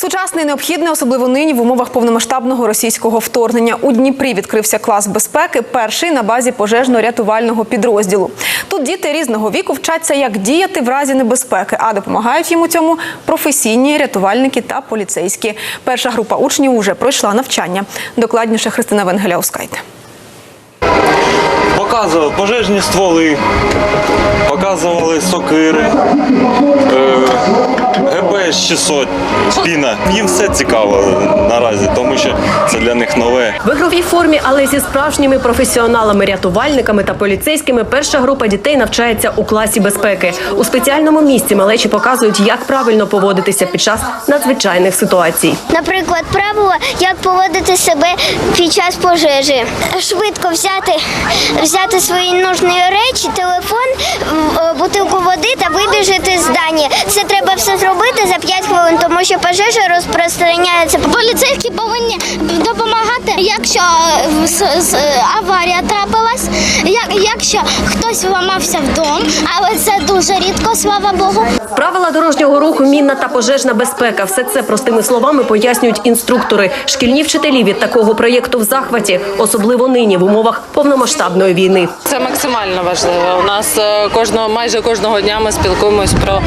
Сучасне і необхідне, особливо нині в умовах повномасштабного російського вторгнення. У Дніпрі відкрився клас безпеки, перший на базі пожежно-рятувального підрозділу. Тут діти різного віку вчаться, як діяти в разі небезпеки, а допомагають їм у цьому професійні рятувальники та поліцейські. Перша група учнів уже пройшла навчання. Докладніше Христина Венгеляускайте. Показували пожежні стволи, показували сокири, е, ГБС 600, піна. Їм все цікаво наразі, тому що це для них нове. В ігровій формі, але зі справжніми професіоналами, рятувальниками та поліцейськими, перша група дітей навчається у класі безпеки. У спеціальному місці малечі показують, як правильно поводитися під час надзвичайних ситуацій. Наприклад, правило, як поводити себе під час пожежі. Швидко взяти, взяти свої нужні речі, телефон, е, бутилку води та вибіжити з здання. Це треба все зробити за 5 хвилин, тому що пожежа розпространяється. Поліцейські повинні допомагати, якщо е, с- аварія трапилась, як, якщо хтось вламався в дом, але це дуже рідко, слава Богу. Правила дорожнього руху, мінна та пожежна безпека. Все це простими словами пояснюють інструктори. Шкільні вчителі від такого проєкту в захваті, особливо нині в умовах повномасштабної війни. Це максимально важливо. У нас е, кожного майже кожного дня ми спілкуємось про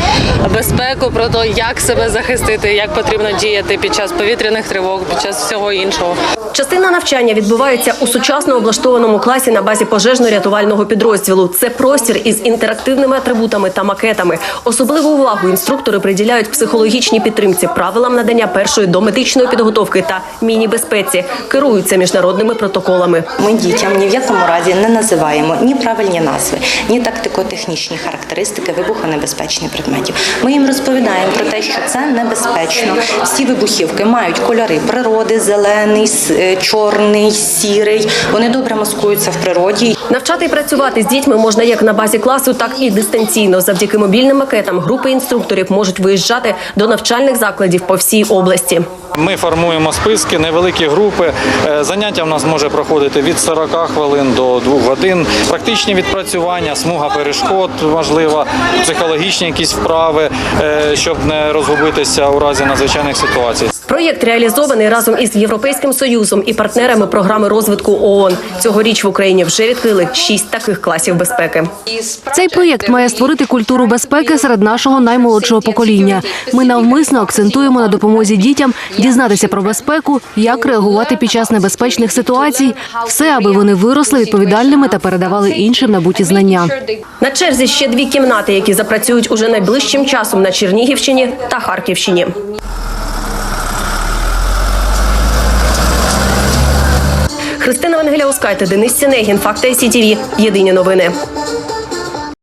безпеку, про те, як себе захистити, як потрібно діяти під час повітряних тривог, під час всього іншого. Частина навчання відбувається у сучасно облаштованому класі на базі пожежно-рятувального підрозділу. Це простір із інтерактивними атрибутами та макетами. Особливу увагу інструктори приділяють психологічній підтримці, правилам надання першої домедичної підготовки та міні-безпеці, керуються міжнародними протоколами. Ми дітям ні в якому разі не називаємо ні правильні назви, ні тактико-технічні характеристики вибухонебезпечних предметів. Ми їм розповідаємо про те, що це небезпечно. Всі вибухівки мають кольори природи: зелений, е, чорний, сірий. Вони добре маскуються в природі. Навчати і працювати з дітьми можна як на базі класу, так і дистанційно. Завдяки мобільним макетам групи інструкторів можуть виїжджати до навчальних закладів по всій області. Ми формуємо списки, невеликі групи. Е, Заняття в нас може проходити від 40 хвилин до 2 годин. Практичні відпрацювання, смуга перешкод важлива, психологічні якісь вправи, е, щоб не розгубитися у разі надзвичайних ситуацій. Проєкт реалізований разом із Європейським союзом і партнерами програми розвитку ООН. Цьогоріч в Україні вже відкрили шість таких класів безпеки. Цей проєкт має створити культуру безпеки серед нашого наймолодшого покоління. Ми навмисно акцентуємо на допомозі дітям дізнатися про безпеку, як реагувати під час небезпечних ситуацій, все, аби вони виросли відповідальними та передавали іншим набуті знання. На черзі ще дві кімнати, які запрацюють уже найближчим часом на Чернігівщині та Харківщині. Христина Венгеляускайте, Денис Сінегін, Факти СІТІВІ. Єдині новини.